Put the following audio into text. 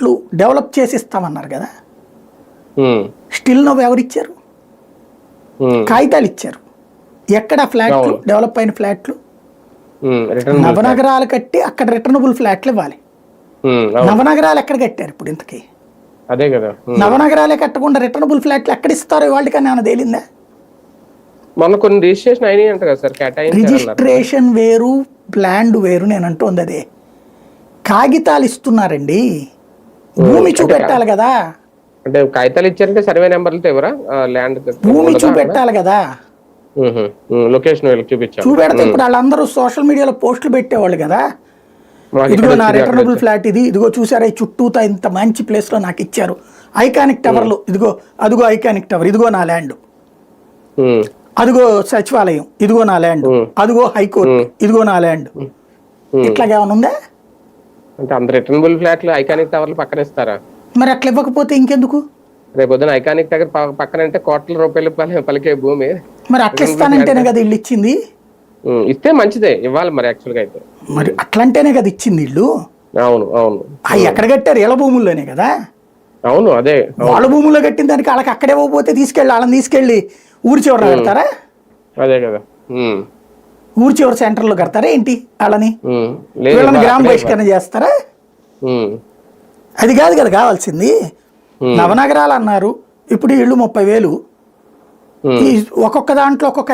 ఫ్లాట్లు డెవలప్ చేసి ఇస్తామన్నారు కదా స్టిల్ నవ్వు ఎవరిచ్చారు కాగితాలు ఇచ్చారు. ఎక్కడ ఫ్లాట్లు. డెవలప్ అయిన ఫ్లాట్లు? నవనగరాలు కట్టి అక్కడ రిటర్నబుల్ ఫ్లాట్లు ఇవ్వాలి. నవనగరాలు ఎక్కడ కట్టారు ఇప్పుడు ఇంతకీ? అదే కదా. నవనగరాలే కట్టకుండా రిటర్నబుల్ ఫ్లాట్లు ఎక్కడ ఇస్తారో వాళ్ళకి ఏమైనా తేలిందా? మొన్న కొన్ని రిజిస్ట్రేషన్ అయినాయి అంట కదా సార్ రిజిస్ట్రేషన్ వేరు ప్లాండ్ వేరు నేను అంటోంది అదే. కాగితాలు ఇస్తున్నారండి. భూమి చూపెట్టాలి కదా. అంటే కాగితాలు ఇచ్చారంటే సర్వే నెంబర్లతో ఎవరా? ల్యాండ్ భూమి చూపెట్టాలి కదా. లొకేషన్ వీళ్ళకి చూపించాం చూపెడితే ఇప్పుడు వాళ్ళందరూ సోషల్ మీడియాలో పోస్టులు పెట్టేవాళ్ళు కదా. ఇదిగో నా రిటర్నబుల్ ఫ్లాట్ ఇది ఇదిగో చూసారా ఈ చుట్టూతా ఇంత మంచి ప్లేస్లో నాకు ఇచ్చారు. ఐకానిక్ టవర్లు ఇదిగో అదిగో ఐకానిక్ టవర్ ఇదిగో నా ల్యాండ్ అదిగో సచివాలయం ఇదిగో నా ల్యాండ్. అదిగో హైకోర్టు ఇదిగో నా ల్యాండ్ ఉమ్. ఇట్లాగా ఏమైనా ఉందా? అంటే అంత రిటర్నబుల్ ఫ్లాట్లు ఐకానిక్ టవర్లు పక్కన ఇస్తారా? మరి అట్లా ఇవ్వకపోతే ఇంకెందుకు? రేపు పొద్దున ఐకానిక్ దగ్గర పక్కన అంటే కోట్ల రూపాయలు పలి- పలికే భూమి. మరి అట్లా ఇస్తానంటేనే కదా ఇల్లు ఇచ్చింది. ఇస్తే మంచిదే ఇవ్వాలి మరి యాక్చువల్గా అయితే. మరి అట్లంటేనే కదా ఇచ్చింది ఇల్లు. అవును అవును. అవి ఎక్కడ కట్టారు? ఇళ్ళ భూముల్లోనే కదా? అవును అదే. వాళ్ళ భూముల్లో కట్టిన దానికి వాళ్ళకి అక్కడే పోతే తీసుకెళ్ళి వాళ్ళని తీసుకెళ్ళి ఊరి చివర కడతారా అదే కదా. ఊరి చివరి సెంటర్లో కడతారా ఏంటి వాళ్ళని? వీళ్ళని గ్రామ బహిష్కరణ చేస్తారా? అది కాదు కదా కావాల్సింది. నవనగరాలు అన్నారు ఇప్పుడు ఇళ్ళు ముప్పై వేలు. ఒక్కొక్క దాంట్లో ఒక్కొక్క